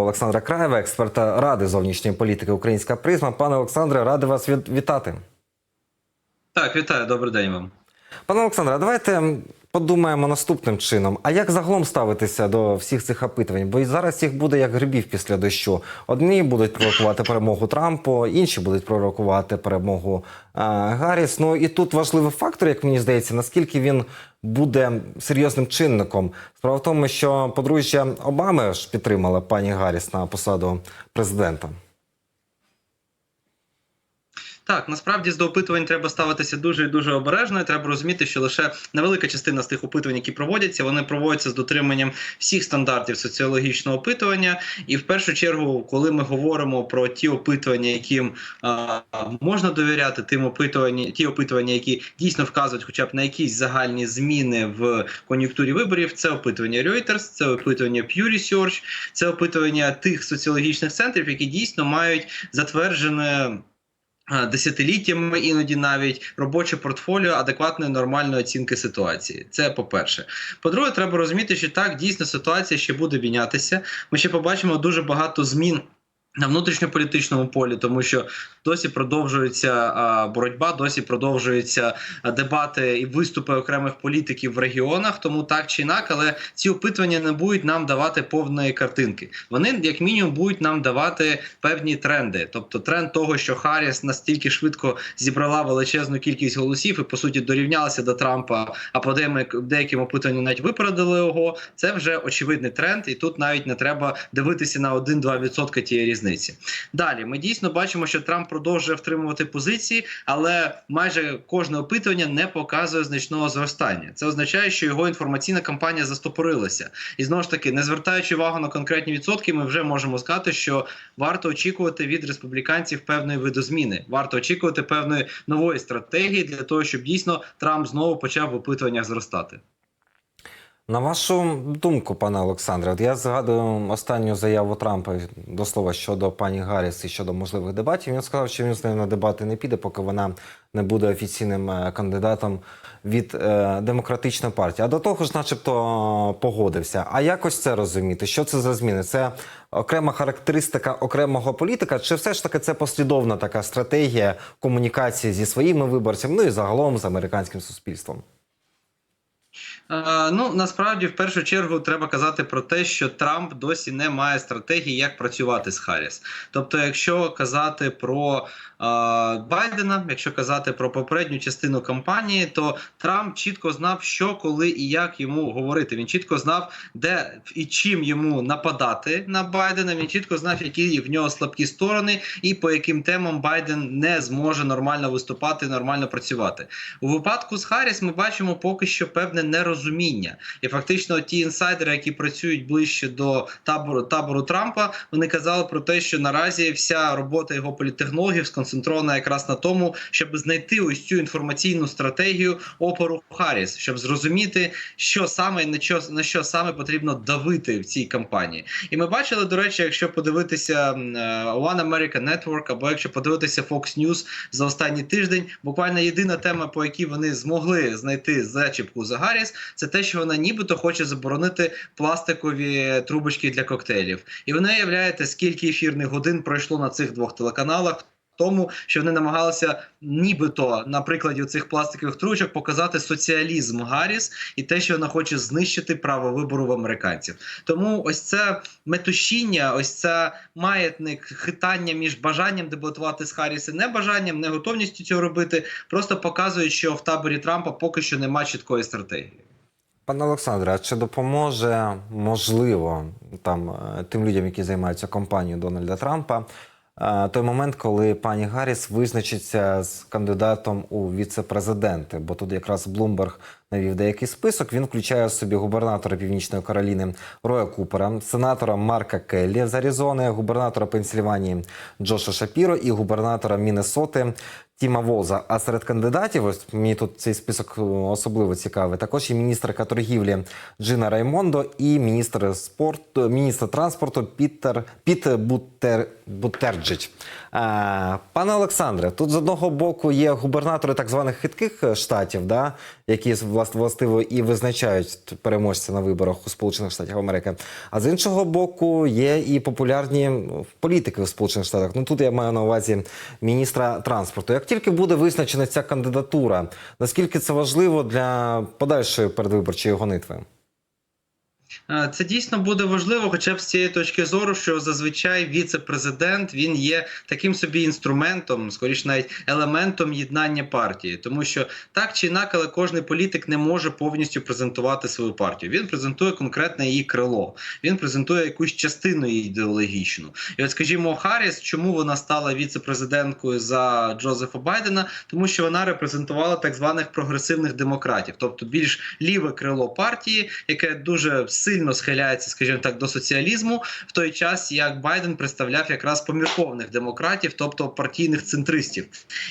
Олександра Краєва, експерта Ради зовнішньої політики Українська призма. Пане Олександре, радий вас вітати. Так, вітаю, добрий день вам. Пане Олександре, давайте подумаємо наступним чином. А як загалом ставитися до всіх цих опитувань? Бо зараз їх буде як грибів після дощу. Одні будуть пророкувати перемогу Трампу, інші будуть пророкувати перемогу а, Гарріс. Ну і тут важливий фактор, як мені здається, наскільки він буде серйозним чинником. Справа в тому, що подружжя Обами ж підтримала пані Гарріс на посаду президента. Так, насправді з до опитувань треба ставитися дуже і дуже обережно. і Треба розуміти, що лише невелика частина з тих опитувань, які проводяться, вони проводяться з дотриманням всіх стандартів соціологічного опитування. І в першу чергу, коли ми говоримо про ті опитування, яким а, можна довіряти, тим опитування, ті опитування, які дійсно вказують, хоча б на якісь загальні зміни в кон'юнктурі виборів, це опитування Reuters, це опитування Pew Research, це опитування тих соціологічних центрів, які дійсно мають затверджене. А, Десятиліттями іноді навіть робоче портфоліо адекватної нормальної оцінки ситуації. Це по-перше. По-друге, треба розуміти, що так дійсно ситуація ще буде мінятися. Ми ще побачимо дуже багато змін. На внутрішньополітичному полі, тому що досі продовжується боротьба, досі продовжуються дебати і виступи окремих політиків в регіонах. Тому так чи інак, але ці опитування не будуть нам давати повної картинки. Вони, як мінімум, будуть нам давати певні тренди. Тобто, тренд того, що Харріс настільки швидко зібрала величезну кількість голосів і по суті дорівнялася до Трампа, а по деяким, опитуванням навіть випередили його. Це вже очевидний тренд, і тут навіть не треба дивитися на 1-2% тієї різниці. Далі ми дійсно бачимо, що Трамп продовжує втримувати позиції, але майже кожне опитування не показує значного зростання. Це означає, що його інформаційна кампанія застопорилася. І знову ж таки, не звертаючи увагу на конкретні відсотки, ми вже можемо сказати, що варто очікувати від республіканців певної видозміни. Варто очікувати певної нової стратегії для того, щоб дійсно Трамп знову почав в опитуваннях зростати. На вашу думку, пане Олександре, от я згадую останню заяву Трампа до слова щодо пані Гарріс і щодо можливих дебатів. Він сказав, що він з нею на дебати не піде, поки вона не буде офіційним е, кандидатом від е, демократичної партії. А до того ж, начебто, погодився. А якось це розуміти? Що це за зміни? Це окрема характеристика окремого політика, чи все ж таки це послідовна така стратегія комунікації зі своїми виборцями, ну і загалом з американським суспільством? Е, ну насправді в першу чергу треба казати про те, що Трамп досі не має стратегії, як працювати з Харріс. Тобто, якщо казати про Байдена, якщо казати про попередню частину кампанії, то Трамп чітко знав, що коли і як йому говорити. Він чітко знав, де і чим йому нападати на Байдена. Він чітко знав, які в нього слабкі сторони, і по яким темам Байден не зможе нормально виступати, нормально працювати. У випадку з Харріс ми бачимо поки що певне нерозуміння. І фактично ті інсайдери, які працюють ближче до табору табору Трампа, вони казали про те, що наразі вся робота його політтехнологів сконцентрована якраз на тому, щоб знайти ось цю інформаційну стратегію опору Харріс, щоб зрозуміти, що саме на що на що саме потрібно давити в цій кампанії. І ми бачили, до речі, якщо подивитися е, One America Network, або якщо подивитися Fox News за останній тиждень, буквально єдина тема, по якій вони змогли знайти зачіпку за Гарріс, це те, що вона нібито хоче заборонити пластикові трубочки для коктейлів. І ви не уявляєте, скільки ефірних годин пройшло на цих двох телеканалах. Тому що вони намагалися, нібито на прикладі цих пластикових трубочок показати соціалізм Гарріс і те, що вона хоче знищити право вибору в американців. Тому ось це метушіння, ось це маятник хитання між бажанням дебатувати з Харріс і небажанням, неготовністю цього робити, просто показують, що в таборі Трампа поки що немає чіткої стратегії. Пане Олександре, а чи допоможе можливо там е, тим людям, які займаються кампанією Дональда Трампа, той момент, коли пані Гарріс визначиться з кандидатом у віце-президенти? Бо тут якраз Блумберг навів деякий список. Він включає в собі губернатора Північної Кароліни Роя Купера, сенатора Марка Келлі з Аризони, губернатора Пенсільванії Джоша Шапіро і губернатора Міннесоти Тіма Волза. А серед кандидатів, ось мені тут цей список е, особливо цікавий. Також і міністерка торгівлі Джина Раймондо і міністр спорту, міністр транспорту Пітер Піт Бутер Бутерджич. А, пане Олександре, тут з одного боку є губернатори так званих хитких е, штатів, да, які властиво і визначають переможця на виборах у Сполучених Штатах Америки. А з іншого боку, є і популярні політики в Сполучених Штатах. Ну тут я маю на увазі міністра транспорту. Як тільки буде визначена ця кандидатура, наскільки це важливо для подальшої передвиборчої гонитви? Е, Це дійсно буде важливо, хоча б з цієї точки зору, що зазвичай віце-президент він є таким собі інструментом, скоріш навіть елементом єднання партії, тому що так чи інакше, але кожний політик не може повністю презентувати свою партію. Він презентує конкретне її крило, він презентує якусь частину її ідеологічну. І от, скажімо, Харріс, чому вона стала віце-президенткою за Джозефа Байдена, тому що вона репрезентувала так званих прогресивних демократів, тобто більш ліве крило партії, яке дуже сильно схиляється, скажімо так, до соціалізму, в той час як Байден представляв якраз поміркованих демократів, тобто партійних центристів.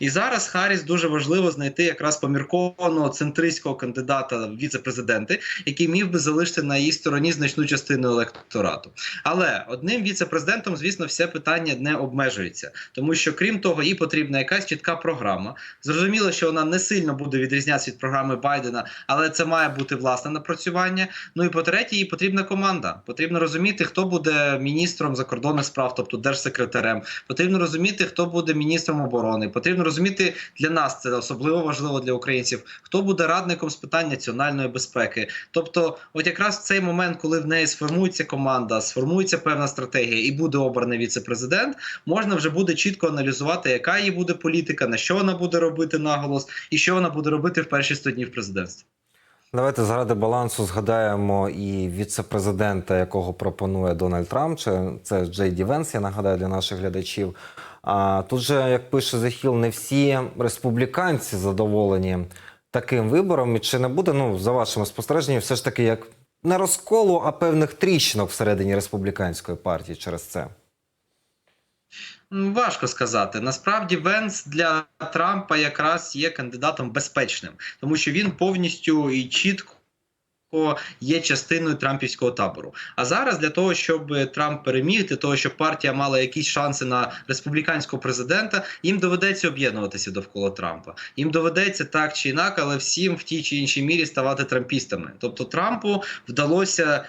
І зараз Харріс дуже важливо знайти якраз поміркованого центристського кандидата в віце-президенти, який міг би залишити на її стороні значну частину електорату. Але одним віце-президентом, звісно, все питання не обмежується, тому що крім того, їй потрібна якась чітка програма. Зрозуміло, що вона не сильно буде відрізнятися від програми Байдена, але це має бути власне напрацювання. Ну і по-третє, їй потрібна команда. Потрібно розуміти, хто буде міністром закордонних справ, тобто держсекретарем. Потрібно розуміти, хто буде міністром оборони. Потрібно розуміти для нас це особливо важливо для українців. Хто буде радником з питань національної безпеки? Тобто, от якраз в цей момент, коли в неї сформується команда, сформується певна стратегія і буде обраний віце-президент, можна вже буде чітко аналізувати, яка її буде політика, на що вона буде робити наголос, і що вона буде робити в перші 100 днів президентства. Давайте заради балансу згадаємо і віце-президента, якого пропонує Дональд Трамп. Це, це Джей Ді Венс, я нагадаю для наших глядачів. А тут же, як пише Hill, не всі республіканці задоволені таким вибором. І чи не буде, ну, за вашими спостереженнями, все ж таки як не розколу, а певних тріщинок всередині республіканської партії через це? Важко сказати. Насправді Венс для Трампа якраз є кандидатом безпечним, тому що він повністю і чітко. Є частиною трампівського табору. А зараз для того, щоб Трамп переміг, для того, щоб партія мала якісь шанси на республіканського президента, їм доведеться об'єднуватися довкола Трампа. Їм доведеться так чи інакше, але всім в тій чи іншій мірі ставати трампістами. Тобто Трампу вдалося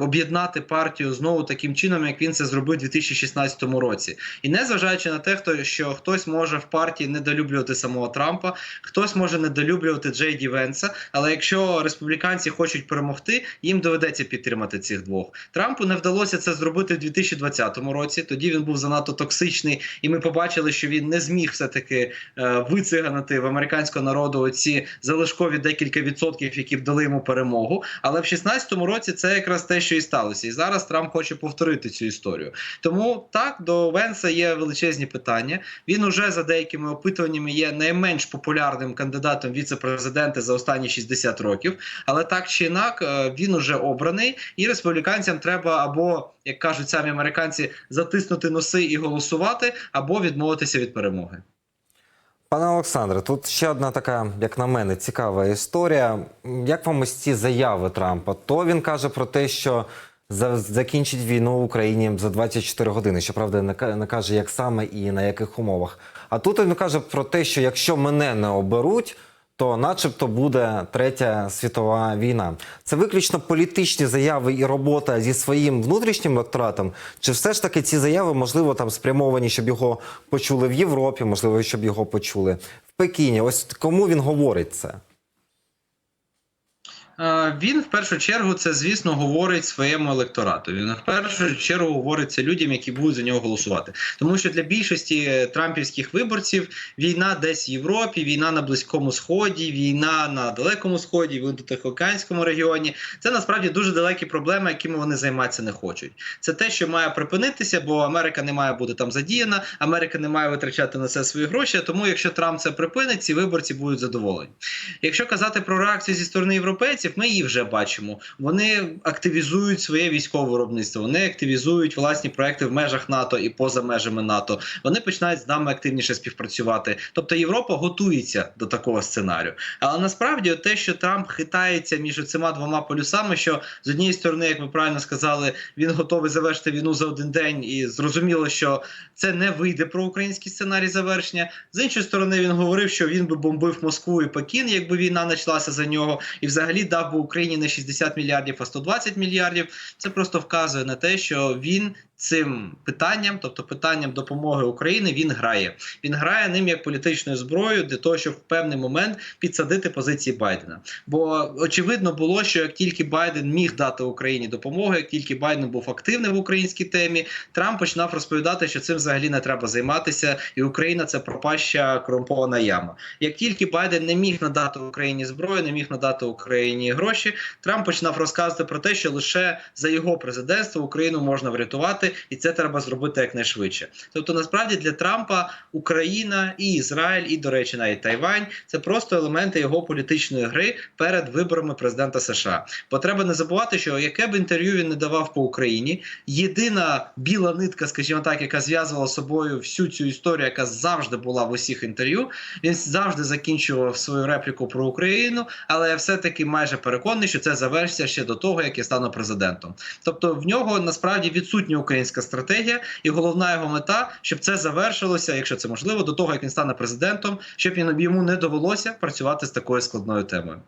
об'єднати партію знову таким чином, як він це зробив у 2016 році. І не зважаючи на те, хто що хтось може в партії недолюблювати самого Трампа, хтось може недолюблювати Джей Ді Венса, але якщо республіканці хочуть перемогти, їм доведеться підтримати цих двох. Трампу не вдалося це зробити в 2020 році. Тоді він був занадто токсичний, і ми побачили, що він не зміг все таки е, вициганити в американського народу оці залишкові декілька відсотків, які б дали йому перемогу. Але в 2016 році це якраз те, що і сталося. І зараз Трамп хоче повторити цю історію. Тому так до Венса є величезні питання. Він уже за деякими опитуваннями є найменш популярним кандидатом віце-президента за останні 60 років. Але так чи інак, е, він уже обраний, і республіканцям треба або, як кажуть самі американці, затиснути носи і голосувати, або відмовитися від перемоги. Пане Олександре, тут ще одна така, як на мене, цікава історія. Як вам ось ці заяви Трампа? То він каже про те, що закінчить війну в Україні за 24 години. Щоправда, не каже, як саме і на яких умовах. А тут він каже про те, що якщо мене не оберуть, то начебто буде третя світова війна. Це виключно політичні заяви і робота зі своїм внутрішнім електоратом. Чи все ж таки ці заяви можливо там спрямовані, щоб його почули в Європі, можливо, щоб його почули в Пекіні? Ось кому він говорить це? Е, Він в першу чергу це, звісно, говорить своєму електорату. Він в першу чергу говорить це людям, які будуть за нього голосувати. Тому що для більшості трампівських виборців війна десь в Європі, війна на Близькому Сході, війна на Далекому Сході, в Індотихоокеанському регіоні. Це насправді дуже далекі проблеми, якими вони займатися не хочуть. Це те, що має припинитися, бо Америка не має бути там задіяна, Америка не має витрачати на це свої гроші. Тому, якщо Трамп це припинить, ці виборці будуть задоволені. Якщо казати про реакцію зі сторони європейців. Європейців, ми її вже бачимо. Вони активізують своє військове виробництво, вони активізують власні проекти в межах НАТО і поза межами НАТО. Вони починають з нами активніше співпрацювати. Тобто Європа готується до такого сценарію. Але насправді те, що Трамп хитається між цими двома полюсами, що з однієї сторони, як ви правильно сказали, він готовий завершити війну за один день, і зрозуміло, що це не вийде про український сценарій завершення. З іншої сторони, він говорив, що він би бомбив Москву і Пекін, якби війна почалася за нього, і взагалі дав би Україні не 60 мільярдів, а 120 мільярдів. Це просто вказує на те, що він. Цим питанням, тобто питанням допомоги Україні, він грає. Він грає ним як політичною зброєю для того, щоб в певний момент підсадити позиції Байдена. Бо очевидно було, що як тільки Байден міг дати Україні допомогу, як тільки Байден був активним в українській темі, Трамп починав розповідати, що цим взагалі не треба займатися, і Україна це пропаща корумпована яма. Як тільки Байден не міг надати Україні зброю, не міг надати Україні гроші, Трамп починав розказувати про те, що лише за його президентство Україну можна врятувати, і це треба зробити якнайшвидше. Тобто, насправді для Трампа Україна і Ізраїль, і до речі, навіть Тайвань це просто елементи його політичної гри перед виборами президента США. Бо треба не забувати, що яке б інтерв'ю він не давав по Україні, єдина біла нитка, скажімо так, яка зв'язувала з собою всю цю історію, яка завжди була в усіх інтерв'ю. Він завжди закінчував свою репліку про Україну, але я все-таки майже переконаний, що це завершиться ще до того, як я стану президентом. Тобто в нього насправді відсутня українська стратегія, і головна його мета, щоб це завершилося, якщо це можливо, до того як він стане президентом, щоб йому не довелося працювати з такою складною темою.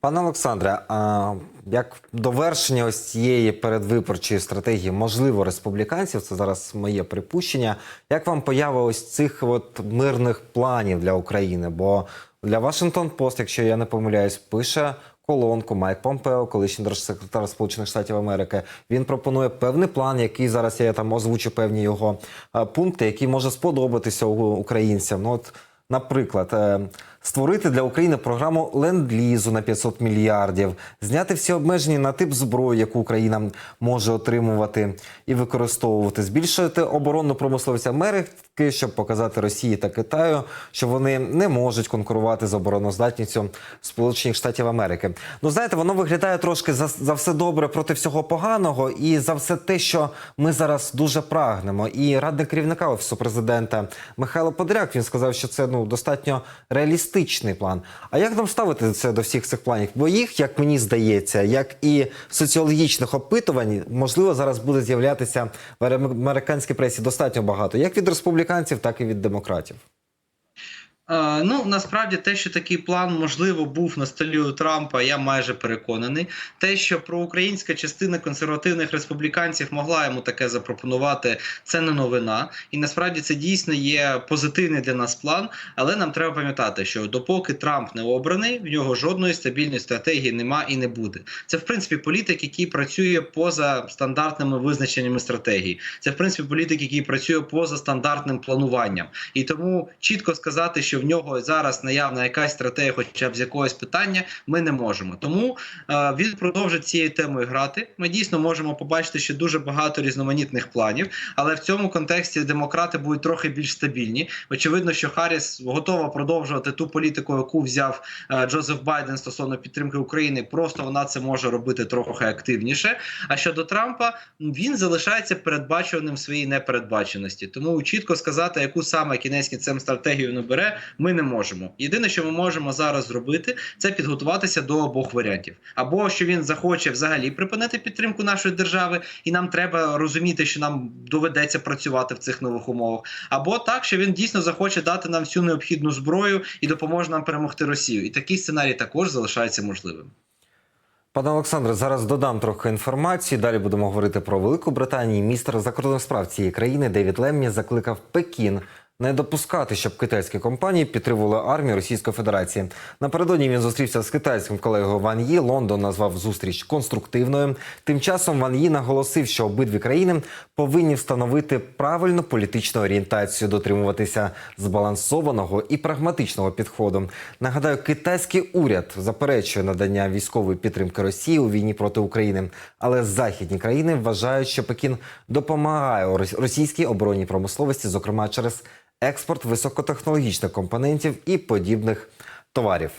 Пане Олександре, а як довершення ось цієї передвиборчої стратегії, можливо, республіканців, це зараз моє припущення. Як вам поява ось цих от мирних планів для України? Бо для Вашингтон Пост, якщо я не помиляюсь, пише колонку Майк Помпео, колишній держсекретар Сполучених Штатів Америки. Він пропонує певний план, який зараз я там озвучу певні його е, пункти, які може сподобатися українцям. Ну от Наприклад, е, створити для України програму ленд-лізу на 500 мільярдів, зняти всі обмеження на тип зброї, яку Україна може отримувати і використовувати, збільшити оборонну промисловість Америки, щоб показати Росії та Китаю, що вони не можуть конкурувати з обороноздатністю Сполучених Штатів Америки. Ну знаєте, воно виглядає трошки за, за все добре проти всього поганого і за все те, що ми зараз дуже прагнемо. І радник керівника офісу президента Михайло Подряк він сказав, що це ну достатньо реалістичний план. А як нам ставити це до всіх цих планів? Бо їх, як мені здається, як і соціологічних опитувань, можливо, зараз буде з'являтися в американській пресі достатньо багато, як від республіканців, так і від демократів. Е, ну насправді те, що такий план можливо був на столі у Трампа, я майже переконаний. Те, що проукраїнська частина консервативних республіканців могла йому таке запропонувати, це не новина. І насправді це дійсно є позитивний для нас план. Але нам треба пам'ятати, що допоки Трамп не обраний, в нього жодної стабільної стратегії нема і не буде. Це в принципі політик, який працює поза стандартними визначеннями стратегії. Це в принципі політик, який працює поза стандартним плануванням. І тому чітко сказати, що в нього зараз наявна якась стратегія, хоча б з якогось питання, ми не можемо. Тому е, він продовжить цією темою грати. Ми дійсно можемо побачити, що дуже багато різноманітних планів, але в цьому контексті демократи будуть трохи більш стабільні. Очевидно, що Харріс готова продовжувати ту політику, яку взяв е, Джозеф Байден стосовно підтримки України. Просто вона це може робити трохи активніше. А щодо Трампа, він залишається передбачуваним в своїй непередбаченості. Тому чітко сказати, яку саме кінець кінцем стратегію не бере, ми не можемо. Єдине, що ми можемо зараз зробити, це підготуватися до обох варіантів. Або що він захоче взагалі припинити підтримку нашої держави, і нам треба розуміти, що нам доведеться працювати в цих нових умовах. Або так, що він дійсно захоче дати нам всю необхідну зброю і допоможе нам перемогти Росію. І такий сценарій також залишається можливим. Пане Олександре, зараз додам трохи інформації. Далі будемо говорити про Велику Британію. Міністр закордонних справ цієї країни Девід Леммі закликав Пекін не допускати, щоб китайські компанії підтримували армію Російської Федерації. Напередодні він зустрівся з китайським колегою Ван Ї. Лондон назвав зустріч конструктивною. Тим часом Ван Ї наголосив, що обидві країни повинні встановити правильну політичну орієнтацію, дотримуватися збалансованого і прагматичного підходу. Нагадаю, китайський уряд заперечує надання військової підтримки Росії у війні проти України, але західні країни вважають, що Пекін допомагає рос- російській оборонній промисловості, зокрема через експорт високотехнологічних компонентів і подібних товарів.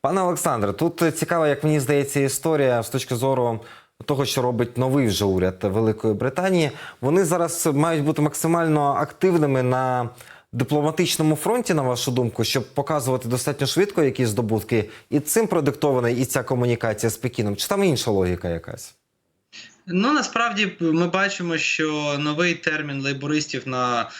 Пане Олександре, тут цікава, як мені здається, історія з точки зору того, що робить новий вже уряд Великої Британії. Вони зараз мають бути максимально активними на дипломатичному фронті, на вашу думку, щоб показувати достатньо швидко якісь здобутки, і цим продиктована і ця комунікація з Пекіном. Чи там інша логіка якась? Ну насправді ми бачимо, що новий термін лейбористів на,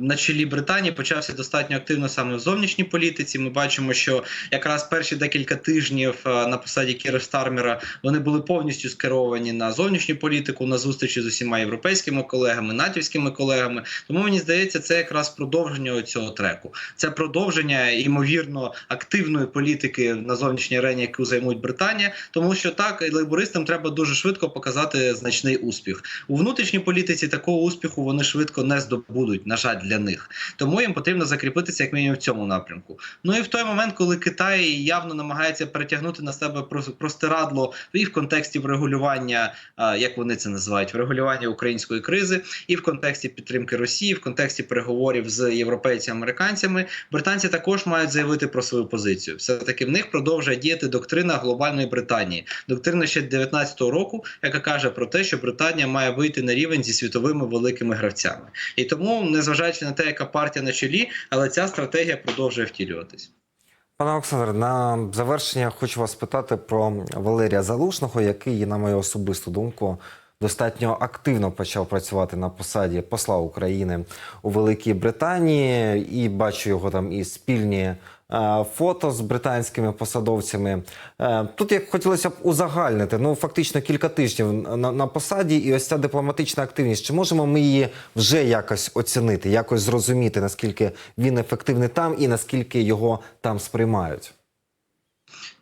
на чолі Британії почався достатньо активно саме в зовнішній політиці. Ми бачимо, що якраз перші декілька тижнів е, на посаді Кіра Стармера вони були повністю скеровані на зовнішню політику, на зустрічі з усіма європейськими колегами, натівськими колегами. Тому мені здається, це якраз продовження цього треку. Це продовження ймовірно активної політики на зовнішній арені, яку займуть Британія, тому що так лейбористам треба дуже швидко показати значний успіх у внутрішній політиці. Такого успіху вони швидко не здобудуть. На жаль, для них тому їм потрібно закріпитися як мінімум в цьому напрямку. Ну і в той момент, коли Китай явно намагається перетягнути на себе простирадло і в контексті врегулювання, як вони це називають, врегулювання української кризи, і в контексті підтримки Росії, в контексті переговорів з європейцями американцями, британці також мають заявити про свою позицію. Все таки в них продовжує діяти доктрина глобальної Британії, доктрина ще 19-го року, яка каже про те, що Британія має вийти на рівень зі світовими великими гравцями. І тому, незважаючи на те, яка партія на чолі, але ця стратегія продовжує втілюватись. Пане Олександре, на завершення хочу вас питати про Валерія Залушного, який, на мою особисту думку, достатньо активно почав працювати на посаді посла України у Великій Британії, і бачу його там і спільні фото з британськими посадовцями. Е, тут як хотілося б узагальнити, ну фактично кілька тижнів на, на посаді, і ось ця дипломатична активність. Чи можемо ми її вже якось оцінити, якось зрозуміти, наскільки він ефективний там і наскільки його там сприймають?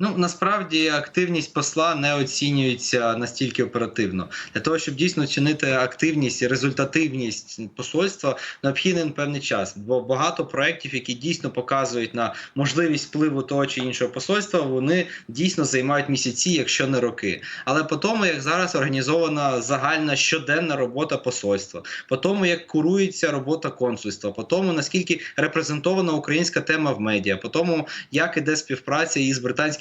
Ну насправді активність посла не оцінюється настільки оперативно. Для того щоб дійсно оцінити активність і результативність посольства, необхідний певний час. Бо багато проєктів, які дійсно показують на можливість впливу того чи іншого посольства, вони дійсно займають місяці, якщо не роки. Але по тому, як зараз організована загальна щоденна робота посольства, по тому, як курується робота консульства, по тому наскільки репрезентована українська тема в медіа, по тому, як іде співпраця із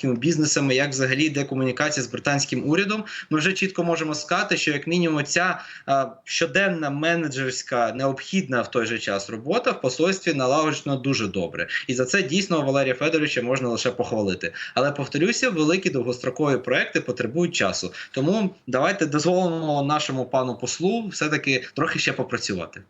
британськими бізнесами, як взагалі йде комунікація з британським урядом, ми вже чітко можемо сказати, що як мінімум ця а, щоденна менеджерська необхідна в той же час робота в посольстві налагоджена дуже добре, і за це дійсно Валерія Федоровича можна лише похвалити. Але повторюся, великі довгострокові проекти потребують часу. Тому давайте дозволимо нашому пану послу все таки трохи ще попрацювати.